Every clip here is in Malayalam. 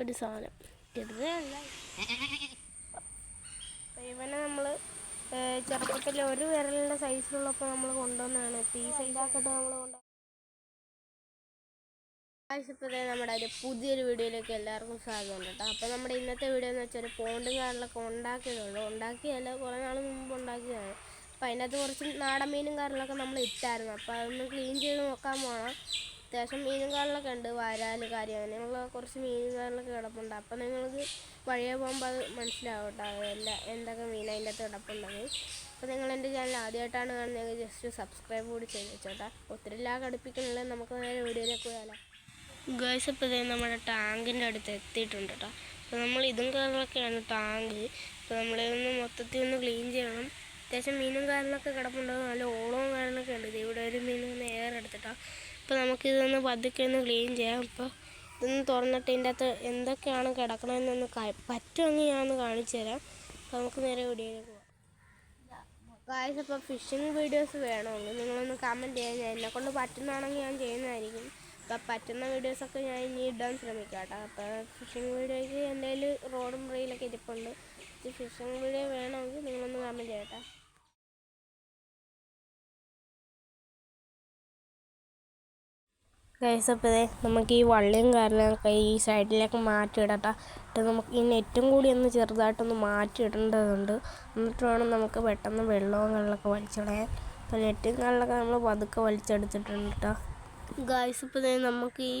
ഒരു സാധനം. ചെറുതല്ല ഇവനെ നമ്മൾ ചെറുപ്പത്തിൽ ഒരു വിരലിന്റെ സൈസിലുള്ളപ്പോൾ നമ്മൾ കൊണ്ടുവന്നതാണ്. ഇപ്പോൾ ഈ സൈസാക്കിട്ട് നമ്മൾ ഇപ്പോൾ നമ്മുടെ ഒരു പുതിയൊരു വീഡിയോയിലേക്ക് എല്ലാവർക്കും സ്വാഗതം കേട്ടോ. അപ്പോൾ നമ്മുടെ ഇന്നത്തെ വീഡിയോ എന്ന് വെച്ചാൽ പോണ്ടും കാറിലൊക്കെ ഉണ്ടാക്കിയതുള്ളൂ ഉണ്ടാക്കിയല്ല കുറേ നാൾ മുമ്പ് ഉണ്ടാക്കിയതാണ്. അപ്പോൾ അതിനകത്ത് കുറച്ച് നാടൻ മീനും കാറിലൊക്കെ നമ്മൾ ഇട്ടായിരുന്നു. അപ്പൊ അതൊന്ന് ക്ലീൻ ചെയ്ത് നോക്കാൻ പോകണം അത്യാവശ്യം മീനും കാറിലൊക്കെ ഉണ്ട് വാരാൽ കാര്യം അങ്ങനെയുള്ള കുറച്ച് മീനും കാറിലൊക്കെ കിടപ്പുണ്ട്. അപ്പം നിങ്ങൾക്ക് വഴിയെ പോകുമ്പോൾ അത് മനസ്സിലാവും കേട്ടോ അതെല്ലാം എന്തൊക്കെ മീൻ അതിന്റെ അകത്ത് കിടപ്പുണ്ടെന്ന് അപ്പോൾ നിങ്ങൾ എന്റെ ചാനൽ ആദ്യമായിട്ടാണ് കാണുന്നതെങ്കിൽ ജസ്റ്റ് സബ്സ്ക്രൈബ് കൂടി ചെയ്ത് വെച്ചോട്ടെ. ഒത്തിരി ലാഗ് അടുപ്പിക്കുന്നില്ല നമുക്ക് നേരെ വീഡിയോയിലേക്ക് പോയാലോ. ഗേൾസ് ഇപ്പോൾ ഇതേ നമ്മുടെ ടാങ്കിന്റെ അടുത്ത് എത്തിയിട്ടുണ്ട് കേട്ടോ അപ്പോൾ നമ്മൾ ഇതും കാറിലൊക്കെയാണ് ടാങ്ക്. അപ്പോൾ നമ്മളിതൊന്ന് മൊത്തത്തിൽ ഒന്ന് ക്ലീൻ ചെയ്യണം. അത്യാവശ്യം മീനും കാര്യങ്ങളൊക്കെ കിടപ്പുണ്ടാവും നല്ല ഓളവും കാര്യങ്ങളൊക്കെ ഉണ്ട്. ഇത് ഇവിടെ ഒരു മീൻ നേരെ ഏറെ എടുത്തിട്ടാ. അപ്പോൾ നമുക്കിതൊന്ന് പതുക്കെ ഒന്ന് ക്ലീൻ ചെയ്യാം. അപ്പോൾ ഇതൊന്ന് തുറന്നിട്ട് ഇതിന്റെ അകത്ത് എന്തൊക്കെയാണ് കിടക്കണമെന്നൊന്ന് പറ്റുമെങ്കിൽ ഞാൻ ഒന്ന് കാണിച്ചു തരാം. അപ്പോൾ നമുക്ക് നേരെ വീഡിയോയിലേക്ക് പോകാം ഗായ്സ് അപ്പോൾ ഫിഷിംഗ് വീഡിയോസ് വേണമെങ്കിൽ നിങ്ങളൊന്ന് കമന്റ് ചെയ്യാൻ ഞാൻ എന്നെ കൊണ്ട് പറ്റുന്നതാണെങ്കിൽ ഞാൻ ചെയ്യുന്നതായിരിക്കും. അപ്പോൾ പറ്റുന്ന വീഡിയോസൊക്കെ ഞാൻ ഇനി ഇടാൻ ശ്രമിക്കാം കേട്ടോ. അപ്പോൾ ഫിഷിംഗ് വീഡിയോയ്ക്ക് കയ്യിൽ റോഡും റെയിലൊക്കെ ഇരിപ്പുണ്ട്. ഫിഷിംഗ് വീഡിയോ വേണമെങ്കിൽ നിങ്ങളൊന്ന് കമന്റ് ചെയ്യട്ടെ ഗൈസ് അപ്പോൾ ഇതേ നമുക്ക് ഈ വള്ളിയും കാരണമൊക്കെ ഈ സൈഡിലേക്ക് മാറ്റിയിടട്ടെ എന്നിട്ട് നമുക്ക് ഈ നെറ്റും കൂടി ഒന്ന് ചെറുതായിട്ടൊന്ന് മാറ്റിയിടേണ്ടതുണ്ട് എന്നിട്ട് വേണം നമുക്ക് പെട്ടെന്ന് വെള്ളവും കള്ളൊക്കെ വലിച്ചിടാൻ അപ്പോൾ നെറ്റും കള്ളൊക്കെ നമ്മൾ പതുക്കെ വലിച്ചെടുത്തിട്ടുണ്ട് കേട്ടോ ഗൈസ് ഇപ്പോൾ ഇതേ നമുക്ക് ഈ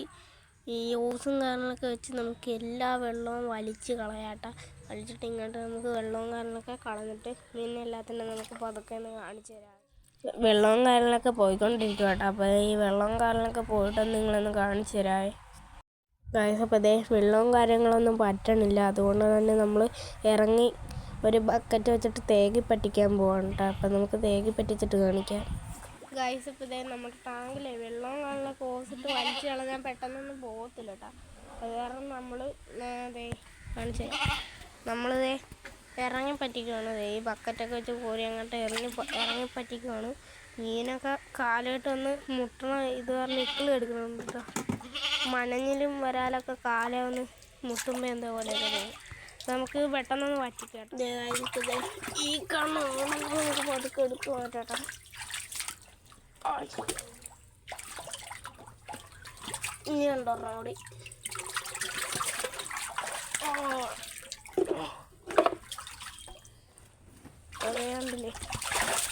ഈ ഓസും കാരണമൊക്കെ വെച്ച് നമുക്ക് എല്ലാ വെള്ളവും വലിച്ച് കളയാട്ടെ. വലിച്ചിട്ട് ഇങ്ങോട്ട് നമുക്ക് വെള്ളവും കാരണമൊക്കെ കളഞ്ഞിട്ട് പിന്നെ എല്ലാത്തിനും നമുക്ക് പതുക്കെ ഒന്ന് കാണിച്ചു തരാം. വെള്ളവും കാലിലൊക്കെ പോയിക്കൊണ്ടിരിക്കും കേട്ടോ അപ്പോൾ ഈ വെള്ളവും കാലിലൊക്കെ പോയിട്ട് നിങ്ങളൊന്ന് കാണിച്ചു തരാമേ അപ്പോൾ അതേ വെള്ളവും കാര്യങ്ങളൊന്നും പറ്റണില്ല. അതുകൊണ്ട് തന്നെ നമ്മൾ ഇറങ്ങി ഒരു ബക്കറ്റ് വെച്ചിട്ട് തേകി പറ്റിക്കാൻ പോവാണ് കേട്ടോ അപ്പോൾ നമുക്ക് തേകി പറ്റിച്ചിട്ട് കാണിക്കാം. ഗൈസ് ഇപ്പോൾ ഇതേ നമ്മുടെ ടാങ്കിലെ വെള്ളവും കാലിലൊക്കെ ഓസിട്ട് വലിച്ചു കളഞ്ഞാൽ പെട്ടെന്നൊന്നും പോകത്തില്ല കേട്ടോ അത് കാരണം നമ്മൾ കാണിച്ചേ നമ്മളിതേ ഇറങ്ങി പറ്റിക്കുകയാണ് ഈ ബക്കറ്റൊക്കെ വെച്ച് കോരി അങ്ങോട്ട് ഇറങ്ങി ഇറങ്ങി പറ്റിക്കുകയാണ് മീനൊക്കെ കാലായിട്ട് ഒന്ന് മുട്ടണ ഇത് പറഞ്ഞ് ഇക്കിളി എടുക്കുന്നുണ്ട് കേട്ടോ മനഞ്ഞിലും വരാലൊക്കെ കാലേ ഒന്ന് മുട്ടുമ്പോൾ എന്താ തോന്നും. നമുക്ക് പെട്ടെന്നൊന്ന് guys, ഈ കണ്ണ് നമുക്ക് പതുക്കെ എടുത്തു ഇനി ഉണ്ടോ റോഡി? അറിയാണ്ടില്ലേ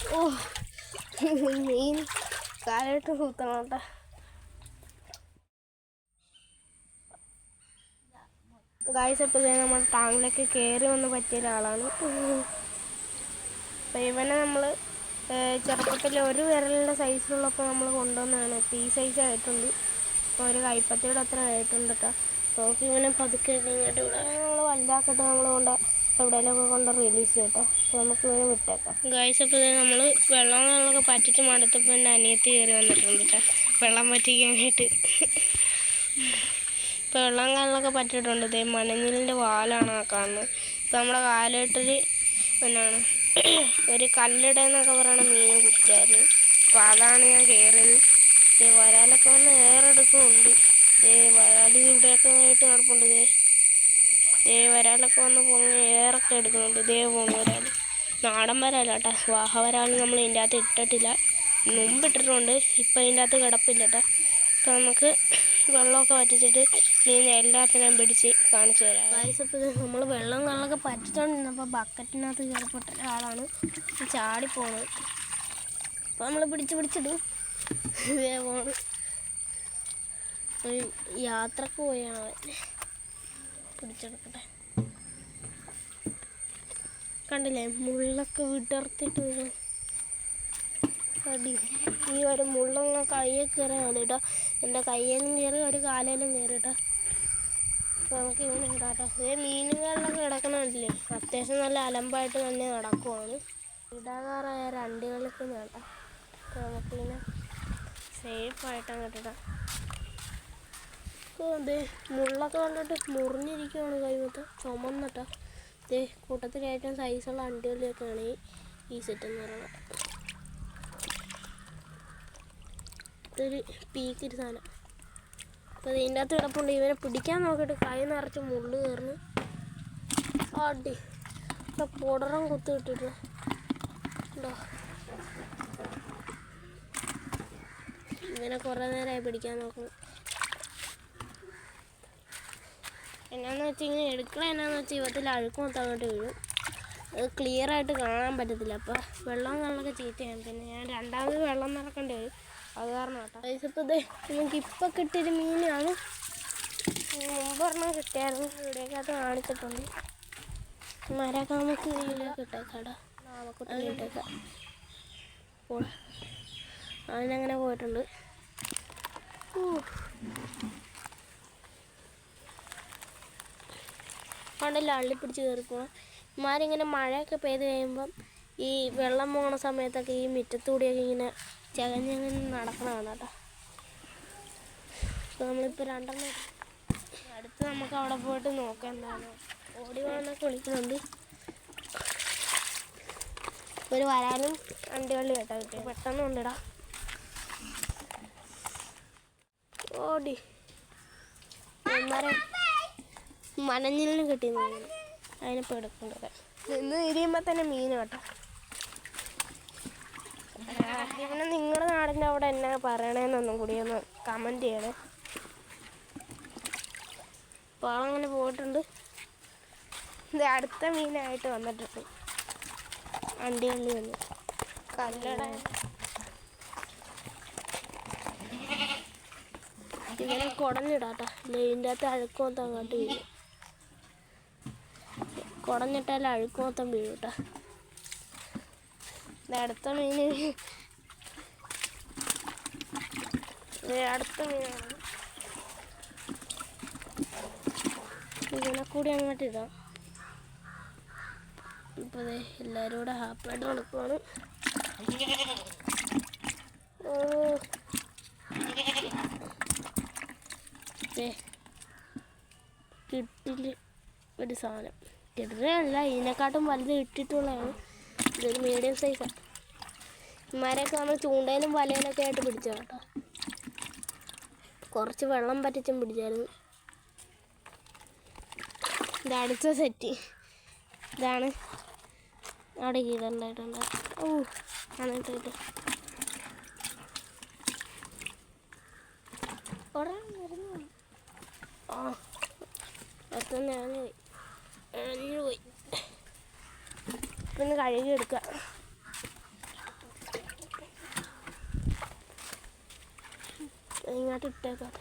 ഓ മീൻ കാലിട്ട് കൂത്തണം ഗായ്സ് ഇപ്പോൾ ദേ നമ്മുടെ ടാങ്കിലേക്ക് കയറി വന്ന് പറ്റിയ ഒരാളാണ്. അപ്പോൾ ഇവനെ നമ്മൾ ചെറുപ്പത്തിൽ ഒരു വിരലിന്റെ സൈസിലുള്ളപ്പോൾ നമ്മൾ കൊണ്ടുവന്നതാണ്. ഇപ്പോൾ ഈ സൈസ് ആയിട്ടുണ്ട്. ഇപ്പോൾ ഒരു കൈപ്പത്തിയുടെ അത്ര ആയിട്ടുണ്ട് കേട്ടോ. അപ്പോൾ നമുക്ക് ഇവനെ പതുക്കെ ഇങ്ങോട്ട് ഇവിടെ നമ്മൾ വലുതാക്കിയിട്ട് നമ്മൾ കൊണ്ട് എവിടെയെങ്കിലുമൊക്കെ കൊണ്ട് റിലീസ് ചെയ്യട്ടോ. അപ്പോൾ നമുക്ക് ഇവരെ വിട്ടേക്കാം ഗായ്സ് അപ്പോൾ നമ്മൾ വെള്ളം വെള്ളമൊക്കെ പറ്റിച്ച് മടുത്തപ്പോൾ എന്റെ അനിയത്തി കയറി വന്നിട്ടുണ്ട് കേട്ടോ വെള്ളം പറ്റിക്കാനായിട്ട്. ഇപ്പോൾ വെള്ളം കാലിലൊക്കെ പറ്റിയിട്ടുണ്ട്. ഇതേ മണഞ്ഞിലിന്റെ വാലാണ് ആ കാണുന്നത്. ഇപ്പോൾ നമ്മുടെ കാലിട്ടൊരു എന്നാണ് ഒരു കല്ലിടെന്നൊക്കെ പറയണ മീൻ കുറ്റായിരുന്നു അപ്പോൾ അതാണ് ഞാൻ കയറിയത് ഇതേ വരാലൊക്കെ വന്ന് ഏറെടുക്കുന്നുണ്ട്. ഇതേ വരാൽ ഇവിടെയൊക്കെ ആയിട്ട് നടപ്പുണ്ട്. ദേ ദേ വരാലൊക്കെ വന്ന് പൊങ്ങി ഏറൊക്കെ എടുക്കുന്നുണ്ട്. ഇതേ പോകുന്നു വരാൽ നാടൻ വരാല സ്വാഹ വരാൽ നമ്മൾ ഇതിന്റെ അകത്ത് ഇട്ടിട്ടില്ല. മുമ്പ് ഇട്ടിട്ടുണ്ട്. ഇപ്പം ഇതിന്റെ അകത്ത് കിടപ്പില്ല കേട്ടോ അപ്പോൾ നമുക്ക് വെള്ളമൊക്കെ വറ്റിച്ചിട്ട് മീൻ എല്ലാത്തിനും പിടിച്ച് കാണിച്ചു തരാം. ഇപ്പോൾ നമ്മൾ വെള്ളം കള്ളൊക്കെ പറ്റിച്ചോണ്ടിരുന്നപ്പോൾ ബക്കറ്റിനകത്ത് കയറിപ്പെട്ട ഒരാളാണ് ചാടിപ്പോണത്. പോണത് അപ്പോൾ നമ്മൾ പിടിച്ച് പിടിച്ചിടും. ഇതേ പോണ്. യാത്രയ്ക്ക് പോയാണ് അവൻ. പിടിച്ചെടുക്കട്ടെ. കണ്ടില്ലേ മുള്ളൊക്കെ വിടർത്തിട്ട് വരും അടി. ഈ ഒരു മുള്ളങ്ങ കയ്യെ കയറി മതി കേട്ടോ. എന്റെ കയ്യിലും കയറി ഒരു കാലേലും കയറി കേട്ടോ. അപ്പോൾ നമുക്ക് ഇങ്ങനെ ഉണ്ടാട്ടോ ഇതേ മീനുകളിലൊക്കെ കിടക്കണമല്ലേ അത്യാവശ്യം നല്ല അലമ്പായിട്ട് തന്നെ നടക്കുവാണ്. ഇടാകാറായ രണ്ടുകൾക്ക് നേടാം അപ്പോൾ നമുക്കിങ്ങനെ സേഫായിട്ട് അങ്ങോട്ട് അതെ മുള്ളൊക്കെ കണ്ടിട്ട് മുറിഞ്ഞിരിക്കുകയാണ് കൈമത്ത് ചുമന്നിട്ട. ദേ കൂട്ടത്തിൽ ഏറ്റവും സൈസുള്ള അണ്ടികളിലൊക്കെയാണ് ഈ ഈ സെറ്റ് എന്ന് പറയുന്നത്. ഇതൊരു പീക്കൊരു സാധനം. അപ്പോൾ ഇതിന്റെ അകത്ത് കിടപ്പുണ്ട്. ഇവനെ പിടിക്കാൻ നോക്കിയിട്ട് കൈ നിറച്ച് മുള്ളു കയറുന്നു. അടി. ഇപ്പം പൊടറം കുത്തി ഇട്ടിട്ട്. ഉണ്ടോ ഇവനെ കുറേ നേരമായി പിടിക്കാൻ നോക്കുന്നു. എന്നാന്ന് വെച്ചാൽ ഇങ്ങനെ എടുക്കണ എന്നാന്ന് വെച്ചാൽ ഇവത്തിൽ അഴുക്ക് മൊത്തം വീഴും. അത് ക്ലിയർ ആയിട്ട് കാണാൻ പറ്റത്തില്ല. അപ്പോൾ വെള്ളം കാണാനൊക്കെ ചീത്തയാണ് പിന്നെ ഞാൻ രണ്ടാമത് വെള്ളം നിറക്കേണ്ടി വരും. അത് കാരണം കേട്ടോ. ഇതേ നമുക്ക് ഇപ്പം കിട്ടിയൊരു മീനാണ്. മുമ്പൊരെണ്ണം കിട്ടിയായിരുന്നു. ഇവിടെയൊക്കെ കാണിച്ചിട്ടുണ്ട്. മരക്കാമക്ക് ഇതിലേക്ക് അവനങ്ങനെ പോയിട്ടുണ്ട്. ഊ. ലള്ളി പിടിച്ച് കയറിപ്പോ ഇമാരിങ്ങനെ മഴയൊക്കെ പെയ്ത് കഴിയുമ്പം ഈ വെള്ളം പോണ സമയത്തൊക്കെ ഈ മുറ്റത്തൂടെയൊക്കെ ഇങ്ങനെ ചകഞ്ഞങ്ങനെ നടക്കണതാണ് കേട്ടോ. അപ്പോൾ നമ്മളിപ്പോൾ രണ്ടെണ്ണം അടുത്ത് നമുക്ക് അവിടെ പോയിട്ട് നോക്കാം എന്താണ് ഓടി വേണമെന്നൊക്കെ വിളിക്കുന്നുണ്ട്. ഒരു വരാനും അണ്ടിവള്ളി കേട്ടോ കിട്ടി പെട്ടെന്ന് കൊണ്ടിടാ ഓടി. മനഞ്ഞിലിന് കിട്ടി മീൻ അതിനിപ്പോൾ എടുക്കേണ്ടത് നിന്ന് തിരിയുമ്പോൾ തന്നെ മീൻ കേട്ടോ. പിന്നെ നിങ്ങളുടെ നാടിന്റെ അവിടെ എന്നാ പറയണേന്നൊന്നും കൂടി ഒന്ന് കമന്റ് ചെയ്യണേ. അപ്പോൾ അങ്ങനെ പോയിട്ടുണ്ട്. ഇത് അടുത്ത മീനായിട്ട് വന്നിട്ടുണ്ട്. അണ്ടിവള്ളി വന്നു കല്ലട. ഇങ്ങനെ കുടഞ്ഞിടാട്ടോ ഇതിന്റെ അകത്ത് അഴുക്കൊന്നും മൊത്തം അങ്ങോട്ട് വീഴും കുടഞ്ഞിട്ടാൽ അഴുക്ക് മൊത്തം വീഴും കേട്ടോ അടുത്ത മീൻ. അടുത്ത മീനാണ്. ഇതിനെ കൂടി അങ്ങോട്ട് ഇടാം. ഇപ്പോൾ ദേ എല്ലാവരും കൂടെ ഹാപ്പിയായിട്ട് നടക്കുവാണ്. കിട്ടില്ല ഒരു സാധനം. കിട്ടുന്നതല്ല ഇതിനെക്കാട്ടും വലുത് ഇട്ടിട്ടുള്ളതാണ്. ഇതൊരു മീഡിയം സൈസാണ് ഇമാരെയൊക്കെ നമ്മൾ ചൂണ്ടയിലും വലയിലൊക്കെ ആയിട്ട് പിടിച്ചു കേട്ടോ. കുറച്ച് വെള്ളം പറ്റിച്ചും പിടിച്ചായിരുന്നു. ഇതടുത്ത സെറ്റ് ഇതാണ് അവിടെ കീഴുണ്ടായിട്ടുണ്ട് ഓ എന്നിട്ട് കിട്ടും ആ അത്ര ഞാൻ പോയി എഴഞ്ഞു പോയി പിന്നെ കഴുകി എടുക്കുക ഇങ്ങോട്ട് ഇട്ടേക്കാം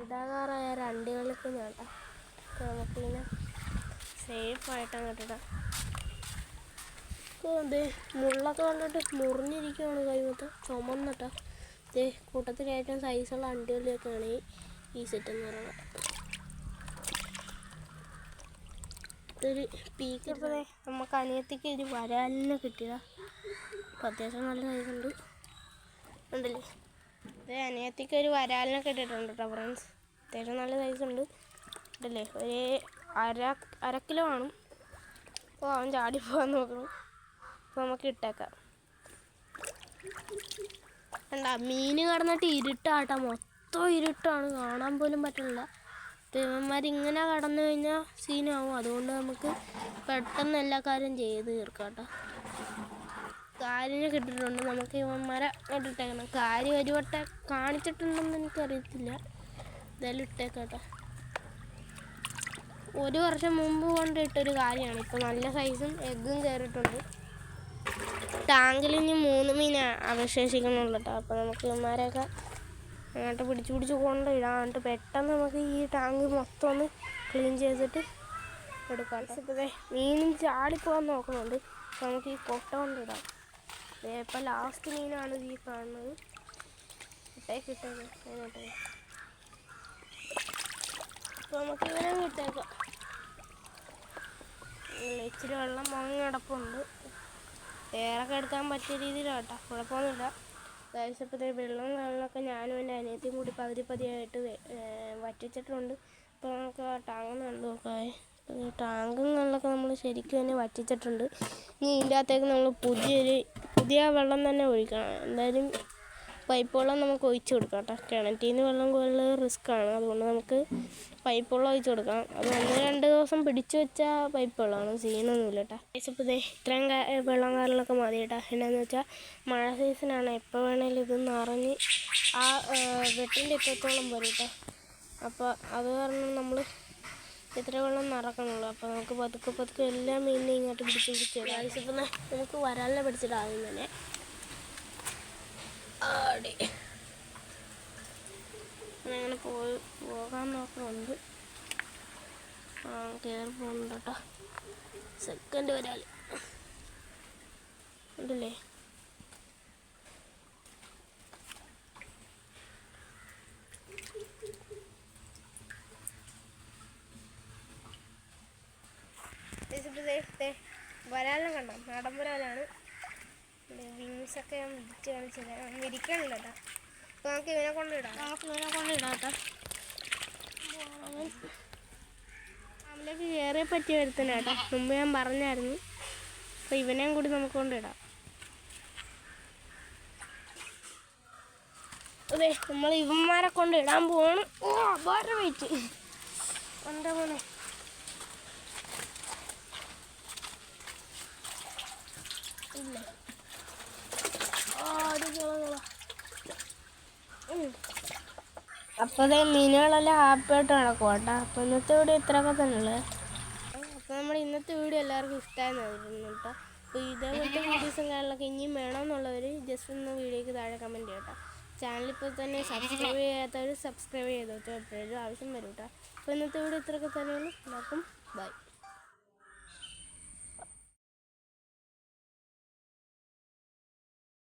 ഇടാകാറായ രണ്ട് കളിക്കുന്നതാണ് നമുക്കിങ്ങനെ സേഫായിട്ട് അങ്ങോട്ട് ഇടാം ദേ മുള്ളൊക്കെ കണ്ടിട്ട് മുറിഞ്ഞിരിക്കുകയാണ് കൈമത്ത്. മൊത്തം ചുമന്നിട്ടാ. ദേ കൂട്ടത്തിൽ ഏറ്റവും സൈസുള്ള അണ്ടികളിലൊക്കെയാണ് ഈ ഈ സെറ്റ് എന്ന് പറയുന്നത്. ഇതൊരു പീക്ക് നമുക്ക് അനിയത്തിക്ക് ഒരു വരാലിനെ കിട്ടിയതാ. അപ്പം അത്യാവശ്യം നല്ല ഉണ്ട്. ഉണ്ടല്ലേ? ഇത് അനിയത്തിക്ക് ഒരു വരാലിനെ കിട്ടിയിട്ടുണ്ട് കേട്ടോ ഫ്രണ്ട്സ് അത്യാവശ്യം നല്ല സൈസ് ഉണ്ടല്ലേ ഒരു അര അര കിലോ കാണും അപ്പോൾ അവൻ ചാടി പോകാൻ നോക്കണം അപ്പോൾ നമുക്ക് ഇട്ടേക്കാം. വേണ്ട മീൻ കിടന്നിട്ട് ഇരുട്ടാട്ടോ. മൊത്തം ഇരുട്ടാണ്. കാണാൻ പോലും പറ്റില്ല ദൈവന്മാരിങ്ങനെ കടന്നു കഴിഞ്ഞാൽ സീനാവും. അതുകൊണ്ട് നമുക്ക് പെട്ടെന്ന് എല്ലാ കാര്യം ചെയ്ത് തീർക്കാം കേട്ടോ കാലിനെ കിട്ടിയിട്ടുണ്ട്. നമുക്ക് ഇവന്മാരെ ഇട്ടിട്ടേക്കണം കാര്യം ഒരു കാണിച്ചിട്ടുണ്ടെന്ന് എനിക്കറിയത്തില്ല. എന്തായാലും ഇട്ടേക്കട്ടോ. ഒരു വർഷം മുമ്പ് കൊണ്ടിട്ടൊരു കാര്യമാണ്. ഇപ്പോൾ നല്ല സൈസും എഗ്ഗും കയറിയിട്ടുണ്ട് ടാങ്കിൽ ഇനി മൂന്ന് മീനാണ് അവശേഷിക്കുന്നുള്ളൂ കേട്ടോ അപ്പോൾ നമുക്ക് ഇമാരെയൊക്കെ അങ്ങോട്ട് പിടിച്ച് പിടിച്ച് കൊണ്ടിടാം എന്നിട്ട് പെട്ടെന്ന് നമുക്ക് ഈ ടാങ്ക് മൊത്തം ഒന്ന് ക്ലീൻ ചെയ്തിട്ട് എടുക്കാം ഇപ്പോൾ മീനും ചാടിപ്പോകാൻ നോക്കുന്നുണ്ട്. അപ്പോൾ നമുക്ക് ഈ കൊട്ട കൊണ്ടിടാം ഇപ്പം ലാസ്റ്റ് മീനാണ് ഈ കാണുന്നത്. ഇട്ടേക്ക് ഇട്ടേക്ക് അതിനോട്ടേ അപ്പോൾ നമുക്ക് ഇങ്ങനെ വിട്ടേക്കാം ഉം, ഇച്ചിരി വെള്ളം മുങ്ങി കിടപ്പുണ്ട്. ഏറൊക്കെ എടുക്കാൻ പറ്റിയ രീതിയിലാട്ടോ. കുഴപ്പമൊന്നുമില്ല അതായത് വെള്ളം വെള്ളമൊക്കെ ഞാനും എന്റെ അനിയത്തിയും കൂടി പകുതി പതിയായിട്ട് വറ്റിച്ചിട്ടുണ്ട്. അപ്പോൾ നമുക്ക് ടാങ്ക് കണ്ടു നോക്കാം ഈ ടാങ്കുകളിലൊക്കെ നമ്മൾ ശരിക്കും തന്നെ വറ്റിച്ചിട്ടുണ്ട്. ഇനി ഇതിന്റെ അകത്തേക്ക് നമ്മൾ പുതിയൊരു പുതിയ വെള്ളം തന്നെ ഒഴിക്കണം. എന്തായാലും പൈപ്പ് വെള്ളം നമുക്ക് ഒഴിച്ചു കൊടുക്കാം കേട്ടോ. കിണറ്റിൽ നിന്ന് വെള്ളം കോരൽ റിസ്ക് ആണ് അതുകൊണ്ട് നമുക്ക് പൈപ്പ് വെള്ളം ഒഴിച്ചു കൊടുക്കാം. അത് ഒന്ന് രണ്ട് ദിവസം പിടിച്ചു വെച്ചാൽ പൈപ്പ് വെള്ളമാണ് സീനൊന്നുമില്ല കേട്ടോ. ഇപ്പോൾ ഇതേ ഇത്രയും വെള്ളം കാറിലൊക്കെ മതി കേട്ടോ. എന്നാന്ന് വെച്ചാൽ മഴ സീസണാണ്. എപ്പോൾ വേണേലും ഇത് നിറഞ്ഞ് ആ വെട്ടിന്റെ ഇത്രത്തോളം പോലെ കേട്ടോ. അപ്പോൾ അത് കാരണം നമ്മൾ ഇത്ര വെള്ളം നിറക്കണുള്ളൂ. അപ്പോൾ നമുക്ക് പതുക്കെ പതുക്കെ എല്ലാ മീനിനെയും ഇങ്ങോട്ട് പിടിച്ച് പിടിച്ച് ഇപ്പം നമുക്ക് വരാലിനെ പിടിച്ചിട്ട് തന്നെ ആടി. അങ്ങനെ പോയി പോകാൻ നോക്കുന്നുണ്ട്. ആ കയറി പോകുന്നുണ്ട് കേട്ടോ സെക്കൻഡ് വരാൽ ഉണ്ടല്ലേ? വരാലും കണ്ടോ? നാടൻ വരാലാണ്. വിങ്സ് ഒക്കെ ഞാൻ വിരിച്ച് കാണിച്ചത് വിരിക്കണല്ലോ കേട്ടോ. അപ്പോൾ നമുക്ക് ഇവനെ കൊണ്ടിടാം നമുക്ക് ഇവനെ കൊണ്ടിടാം കേട്ടോ. അവലേക്ക് കയറിയ പറ്റിയ വരുത്തന കേട്ടോ. മുമ്പ് ഞാൻ പറഞ്ഞായിരുന്നു. അപ്പോൾ ഇവനെയും കൂടി നമുക്ക് കൊണ്ടിടാം അതെ നമ്മൾ ഇവന്മാരെ കൊണ്ട് ഇടാൻ പോവാണ്. ഓ വേറെ വെയിറ്റ് എന്താ പോണേ ഇല്ല. അപ്പോൾ അതേ മീനുകളെല്ലാം ഹാപ്പി ആയിട്ട് നടക്കും കേട്ടോ. അപ്പോൾ ഇന്നത്തെ വീഡിയോ ഇത്രയൊക്കെ തന്നെയുള്ളു. അപ്പോൾ നമ്മൾ ഇന്നത്തെ വീഡിയോ എല്ലാവർക്കും ഇഷ്ടമായിരുന്നു കേട്ടോ. അപ്പോൾ ഇതേപോലത്തെ വീഡിയോസും കാര്യങ്ങളൊക്കെ ഇനിയും വേണമെന്നുള്ളവർ ജസ്റ്റ് ഒന്ന് വീഡിയോക്ക് താഴെ കമന്റ് ചെയ്യട്ടോ ചാനൽ ഇപ്പോൾ തന്നെ സബ്സ്ക്രൈബ് ചെയ്യാത്തവർ സബ്സ്ക്രൈബ് ചെയ്ത്. എപ്പോഴും ആവശ്യം വരും കേട്ടോ. അപ്പോൾ ഇന്നത്തെ വീഡിയോ ഇത്രയൊക്കെ തന്നെയുള്ളൂ. എല്ലാവർക്കും ബൈ